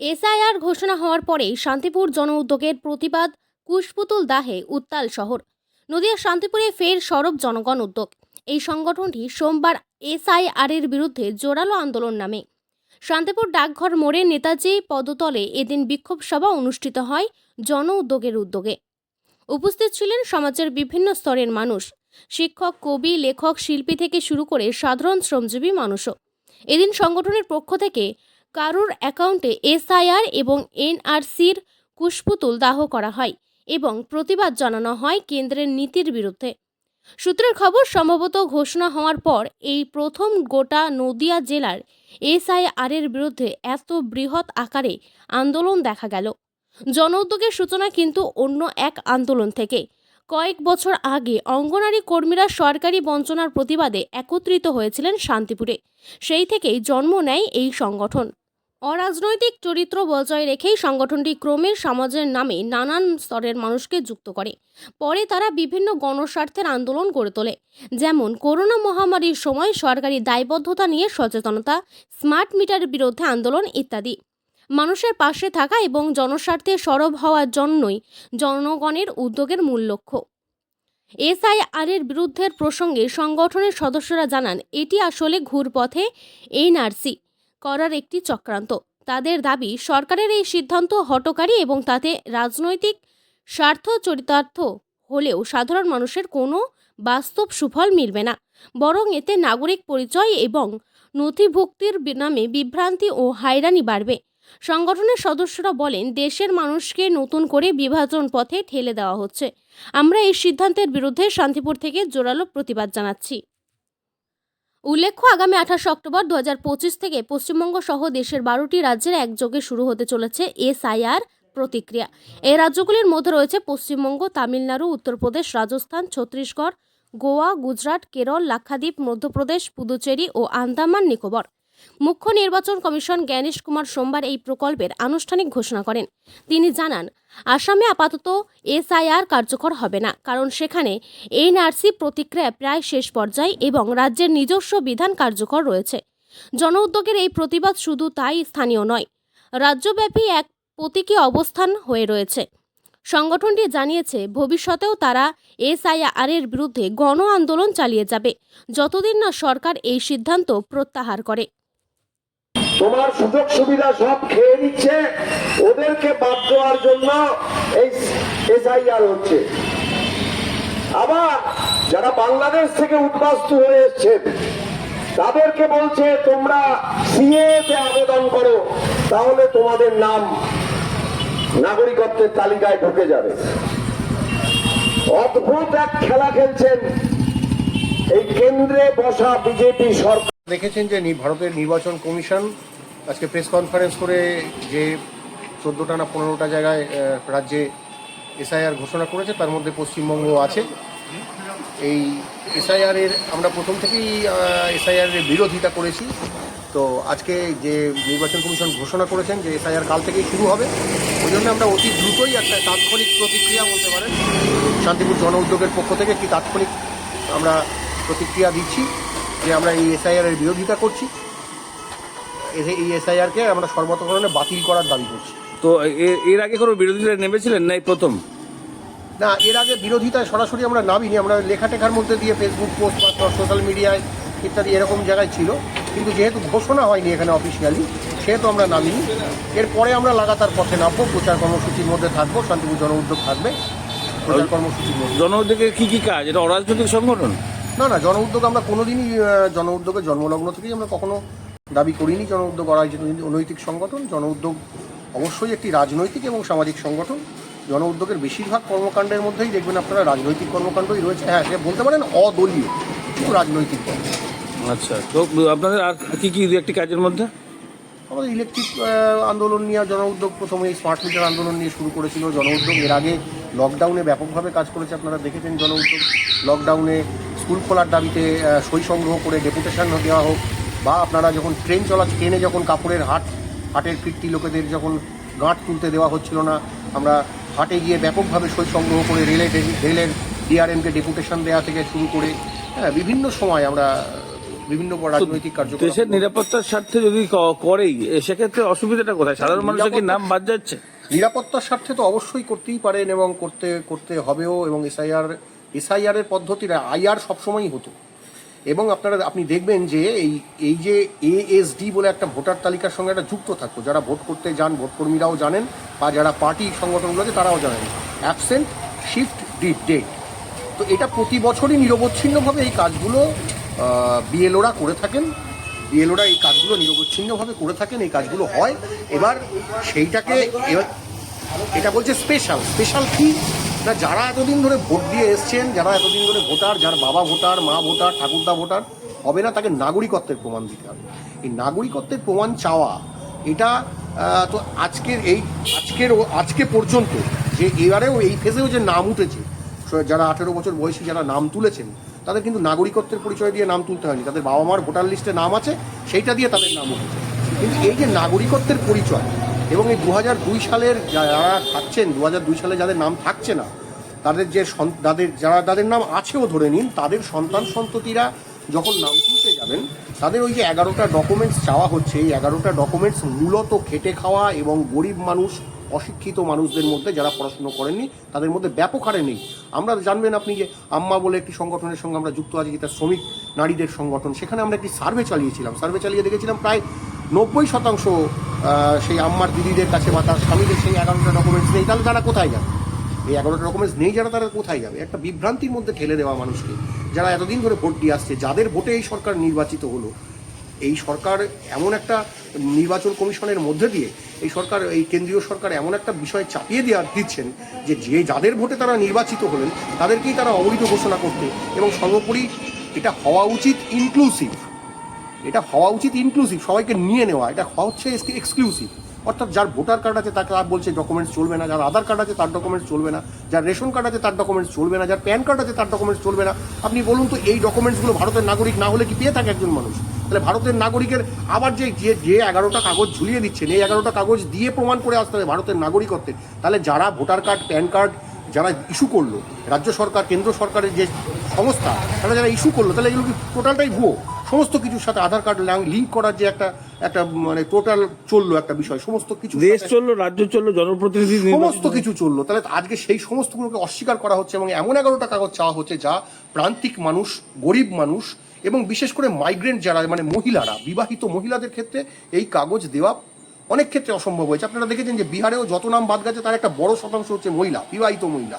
SIR ঘোষণা হওয়ার পরেই শান্তিপুর জন উদ্যোগের প্রতিবাদ কুশপুতুল দাহে, উত্তাল শহর। নদিয়া শান্তিপুরে ফের সরব জনগণ উদ্যোগ। এই সংগঠনটি সোমবার এসআইআর এর বিরুদ্ধে জোরালো আন্দোলন নামে। শান্তিপুর ডাকঘর মোড়ে নেতাজি পদতলে এদিন বিক্ষোভ সভা অনুষ্ঠিত হয় জন উদ্যোগের উদ্যোগে। উপস্থিত ছিলেন সমাজের বিভিন্ন স্তরের মানুষ। শিক্ষক, কবি, লেখক, শিল্পী থেকে শুরু করে সাধারণ শ্রমজীবী মানুষও। এদিন সংগঠনের পক্ষ থেকে কারুর অ্যাকাউন্টে এসআইআর এবং এনআরসির কুশপুতুল দাহ করা হয় এবং প্রতিবাদ জানানো হয় কেন্দ্রের নীতির বিরুদ্ধে। সূত্রের খবর, সম্ভবত ঘোষণা হওয়ার পর এই প্রথম গোটা নদিয়া জেলার এসআইআর এর বিরুদ্ধে এত বৃহৎ আকারে আন্দোলন দেখা গেল। জন উদ্যোগের সূচনা কিন্তু অন্য এক আন্দোলন থেকে। কয়েক বছর আগে অঙ্গনারী কর্মীরা সরকারি বঞ্চনার প্রতিবাদে একত্রিত হয়েছিলেন শান্তিপুরে। সেই থেকেই জন্ম নেয় এই সংগঠন। অরাজনৈতিক চরিত্র বজায় রেখেই সংগঠনটি ক্রমের সমাজের নামে নানান স্তরের মানুষকে যুক্ত করে। পরে তারা বিভিন্ন গণস্বার্থের আন্দোলন গড়ে তোলে। যেমন, করোনা মহামারীর সময় সরকারি দায়বদ্ধতা নিয়ে সচেতনতা, স্মার্ট মিটারের বিরুদ্ধে আন্দোলন ইত্যাদি। মানুষের পাশে থাকা এবং জনস্বার্থে সরব হওয়ার জন্যই জনগণের উদ্যোগের মূল লক্ষ্য। এসআইআর এর বিরুদ্ধের প্রসঙ্গে সংগঠনের সদস্যরা জানান, এটি আসলে ঘুরপথে এনআরসি। করার একটি চক্রান্ত। তাদের দাবি, সরকারের এই সিদ্ধান্ত হটকারী এবং তাতে রাজনৈতিক স্বার্থ চরিতার্থ হলেও সাধারণ মানুষের কোনো বাস্তব সুফল মিলবে না। বরং এতে নাগরিক পরিচয় এবং নথিভুক্তির নামে বিভ্রান্তি ও হয়রানি বাড়বে। সংগঠনের সদস্যরা বলেন, দেশের মানুষকে নতুন করে বিভাজন পথে ঠেলে দেওয়া হচ্ছে। আমরা এই সিদ্ধান্তের বিরুদ্ধে শান্তিপুর থেকে জোরালো প্রতিবাদ জানাচ্ছি। উল্লেখ্য, আগামী আঠাশ অক্টোবর দু হাজার পঁচিশ থেকে পশ্চিমবঙ্গ সহ দেশের বারোটি রাজ্যের একযোগে শুরু হতে চলেছে এসআইআর প্রতিক্রিয়া। এই রাজ্যগুলির মধ্যে রয়েছে পশ্চিমবঙ্গ, তামিলনাড়ু, উত্তরপ্রদেশ, রাজস্থান, ছত্তিশগড়, গোয়া, গুজরাট, কেরল, লাক্ষাদ্বীপ, মধ্যপ্রদেশ, পুদুচেরি ও আন্দামান, নিকোবর। মুখ্য নির্বাচন কমিশন জ্ঞানেশ কুমার সোমবার এই প্রকল্পের আনুষ্ঠানিক ঘোষণা করেন। তিনি জানান, আসামে আপাতত এসআইআর কার্যকর হবে না, কারণ সেখানে এনআরসি প্রতিক্রিয়া প্রায় শেষ পর্যায়ে এবং রাজ্যের নিজস্ব বিধান কার্যকর রয়েছে। জন উদ্যোগের এই প্রতিবাদ শুধু তাই স্থানীয় নয়, রাজ্যব্যাপী এক প্রতীকী অবস্থান হয়ে রয়েছে। সংগঠনটি জানিয়েছে, ভবিষ্যতেও তারা এসআইআর এর বিরুদ্ধে গণ আন্দোলন চালিয়ে যাবে, যতদিন না সরকার এই সিদ্ধান্ত প্রত্যাহার করে। তোমার সুযোগ সুবিধা সব খেয়ে নিচ্ছে, ওদেরকে বাদ দেওয়ার জন্য এই এসআইআর হচ্ছে। আবার যারা বাংলাদেশ থেকে উদ্বাস্তু হয়ে এসছেন, তাদেরকে বলছে, তোমরা সিএ তে আবেদন করো, তাহলে তোমাদের নাম নাগরিকত্বের তালিকায় ঢুকে যাবে। অদ্ভুত এক খেলা খেলছেন এই কেন্দ্রে বসা বিজেপি সরকার। দেখেছেন যে ভারতের নির্বাচন কমিশন আজকে প্রেস কনফারেন্স করে যে চোদ্দোটা না পনেরোটা জায়গায় রাজ্যে এসআইআর ঘোষণা করেছে, তার মধ্যে পশ্চিমবঙ্গ আছে। এই এসআইআর এর আমরা প্রথম থেকেই এসআইআর এর বিরোধিতা করেছি। তো আজকে যে নির্বাচন কমিশন ঘোষণা করেছেন যে এসআইআর কাল থেকেই শুরু হবে, ওই জন্য আমরা অতি দ্রুতই একটা তাৎক্ষণিক প্রতিক্রিয়া বলতে পারেন। শান্তিপুর জন উদ্যোগের পক্ষ থেকে একটি তাৎক্ষণিক আমরা প্রতিক্রিয়া দিচ্ছি। যে আমরা এই এসআইআর এর বিরোধিতা করছি এই এসআইআরকে আমরা সর্বতকরণে বাতিল করার দাবি করছি। তো এর আগে কোনো বিরোধীরা নেমেছিলেন নাই প্রথম? না এর আগে বিরোধিতায় সরাসরি আমরা নামিনি আমরা লেখা টেখার মধ্যে দিয়ে ফেসবুক পোস্ট বা সোশ্যাল মিডিয়ায় ইত্যাদি এরকম জায়গায় ছিল কিন্তু যেহেতু ঘোষণা হয়নি এখানে অফিসিয়ালি সেহেতু আমরা নামিনি। এরপরে আমরা লাগাতার পথে নামবো প্রচার কর্মসূচির মধ্যে থাকব শান্তিপুর জন উদ্যোগ থাকবে প্রচার কর্মসূচির মধ্যে। জন উদ্যোগের কি কি কাজ? এটা অরাজনৈতিক সংগঠন? না না জন উদ্যোগ আমরা কোনোদিনই জন উদ্যোগের জন্মলগ্ন থেকেই আমরা কখনো দাবি করিনি। জন উদ্যোগ করা হয়েছে অনৈতিক সংগঠন। জন উদ্যোগ অবশ্যই একটি রাজনৈতিক এবং সামাজিক সংগঠন। জন উদ্যোগের বেশিরভাগ কর্মকাণ্ডের মধ্যেই দেখবেন আপনারা রাজনৈতিক কর্মকাণ্ডই রয়েছে। হ্যাঁ সে বলতে পারেন অদলীয় কিন্তু রাজনৈতিক। আচ্ছা তো আপনাদের আর কি কি একটি কাজের মধ্যে? আমাদের ইলেকট্রিক আন্দোলন নিয়ে জন উদ্যোগ প্রথমে এই স্মার্ট মিটার আন্দোলন নিয়ে শুরু করেছিল। জন উদ্যোগ এর আগে লকডাউনে ব্যাপকভাবে কাজ করেছে আপনারা দেখেছেন জন উদ্যোগ লকডাউনে স্কুল খোলার দাবিতে সই সংগ্রহ করে ডেপুটেশন দেওয়া হোক বা আপনারা যখন ট্রেন চলা ট্রেনে যখন কাপড়ের হাট হাটের ফিরতি লোকেদের যখন গাঁট তুলতে দেওয়া হচ্ছিল না আমরা হাটে গিয়ে ব্যাপকভাবে সই সংগ্রহ করে রেলের রেলের ডিআরএমকে ডেপুটেশন দেওয়া থেকে শুরু করে হ্যাঁ বিভিন্ন সময় আমরা বিভিন্ন রাজনৈতিক কার্যক্রম দেশের নিরাপত্তার স্বার্থে যদি করেই সেক্ষেত্রে অসুবিধাটা কোথায়? সাধারণ মানুষের কি নাম বাদ যাচ্ছে? নিরাপত্তার স্বার্থে তো অবশ্যই করতেই পারেন এবং করতে করতে হবেও এবং এসআইআর এসআইআর এর পদ্ধতিটা আইআর সবসময়ই হতো। এবং আপনারা, আপনি দেখবেন যে এই এই যে এএসডি বলে একটা ভোটার তালিকার সঙ্গে একটা যুক্ত থাকতো। যারা ভোট করতে যান ভোট কর্মীরাও জানেন, বা যারা পার্টি সংগঠনগুলো আছে তারাও জানেন। অ্যাবসেন্ট শিফট ডিট ডেট তো এটা প্রতি বছরই নিরবচ্ছিন্নভাবে এই কাজগুলো বিএলওরা করে থাকেন। বিএলওরা এই কাজগুলো নিরবচ্ছিন্নভাবে করে থাকেন, এই কাজগুলো হয়। এবার সেইটাকে, এবার, এটা বলছে স্পেশাল স্পেশাল কি? না, যারা এতদিন ধরে ভোট দিয়ে এসছেন, যারা এতদিন ধরে ভোটার, যার বাবা ভোটার, মা ভোটার, ঠাকুরদা ভোটার, হবে না, তাকে নাগরিকত্বের প্রমাণ দিতে হবে। এই নাগরিকত্বের প্রমাণ চাওয়া, এটা তো আজকের এই, আজকের আজকে পর্যন্ত যে এবারেও এই ফেজেও যে নাম উঠেছে, যারা আঠেরো বছর বয়সী যারা নাম তুলেছেন, তাদের কিন্তু নাগরিকত্বের পরিচয় দিয়ে নাম তুলতে হয়নি। তাদের বাবা মার ভোটার লিস্টে নাম আছে, সেইটা দিয়ে তাদের নাম উঠেছে। কিন্তু এই যে নাগরিকত্বের পরিচয় এবং এই দু দুই সালের যারা থাকছেন দু দুই সালে যাদের নাম থাকছে না, তাদের যে তাদের যারা তাদের নাম আছেও ধরে নিন, তাদের সন্তান সন্ততিরা যখন নাম তুলতে যাবেন, তাদের ওই যে এগারোটা ডকুমেন্টস চাওয়া হচ্ছে, এই এগারোটা ডকুমেন্টস মূলত খেটে খাওয়া এবং গরিব মানুষ, অশিক্ষিত মানুষদের মধ্যে যারা পড়াশুনো করেননি, তাদের মধ্যে ব্যাপক হারে নেই। আমরা জানবেন আপনি যে আম্মা বলে একটি সংগঠনের সঙ্গে আমরা যুক্ত আছি, যেটা শ্রমিক নারীদের সংগঠন। সেখানে আমরা একটি সার্ভে চালিয়েছিলাম। সার্ভে চালিয়ে দেখেছিলাম প্রায় নব্বই শতাংশ সেই আম্মার দিদিদের কাছে বা তার স্বামীদের সেই এগারোটা ডকুমেন্টস নেই, তাহলে তারা কোথায় যাবে? এই এগারোটা ডকুমেন্টস নেই যারা তারা কোথায় যাবে? একটা বিভ্রান্তির মধ্যে ঠেলে দেওয়া মানুষকে, যারা এতদিন ধরে ভোট দিয়ে আসছে, যাদের ভোটে এই সরকার নির্বাচিত হলো, এই সরকার এমন একটা নির্বাচন কমিশনের মধ্যে দিয়ে, এই সরকার, এই কেন্দ্রীয় সরকার এমন একটা বিষয় চাপিয়ে দেওয়া দিচ্ছেন যে যে যাদের ভোটে তারা নির্বাচিত হলেন, তাদেরকেই তারা অবৈধ ঘোষণা করতে, এবং সর্বোপরি এটা হওয়া উচিত ইনক্লুসিভ এটা হওয়া উচিত ইনক্লুসিভ সবাইকে নিয়ে নেওয়া। এটা হচ্ছে এক্সক্লুসিভ অর্থাৎ যার ভোটার কার্ড আছে তাকে বলছে ডকুমেন্টস চলবে না, যার আধার কার্ড আছে তার ডকুমেন্টস চলবে না, যার রেশন কার্ড আছে তার ডকুমেন্টস চলবে না, যার প্যান কার্ড আছে তার ডকুমেন্টস চলবে না। আপনি বলুন তো, এই ডকুমেন্টসগুলো ভারতের নাগরিক না হলে কি পেয়ে থাকে একজন মানুষ? তাহলে ভারতের নাগরিকের আবার যে যে যে এগারোটা কাগজ ঝুলিয়ে দিচ্ছেন, এই এগারোটা কাগজ দিয়ে প্রমাণ করে আসতে হবে ভারতের নাগরিকত্বের তাহলে যারা ভোটার কার্ড, প্যান কার্ড যারা ইস্যু করল রাজ্য সরকার কেন্দ্র সরকারের যে সংস্থা তারা যারা ইস্যু করল তাহলে এগুলো কি টোটালটাই ভুয়ো? সমস্ত কিছুর সাথে আধার কার্ড লিঙ্ক করার যে একটা একটা মানে টোটাল চলল একটা বিষয় সমস্ত কিছু দেশ চলল রাজ্য চলল জনপ্রতিনিধি সমস্ত কিছু চলল। তাহলে আজকে সেই সমস্তগুলোকে অস্বীকার করা হচ্ছে এবং এমন এগারোটা কাগজ চাওয়া হচ্ছে যা প্রান্তিক মানুষ গরিব মানুষ এবং বিশেষ করে মাইগ্রেন্ট যারা মানে মহিলারা বিবাহিত মহিলাদের ক্ষেত্রে এই কাগজ দেওয়া অনেক ক্ষেত্রে অসম্ভব হয়েছে। আপনারা দেখেছেন যে বিহারেও যত নাম বাদ গেছে, তার একটা বড় শতাংশ হচ্ছে মহিলা, বিবাহিত মহিলা।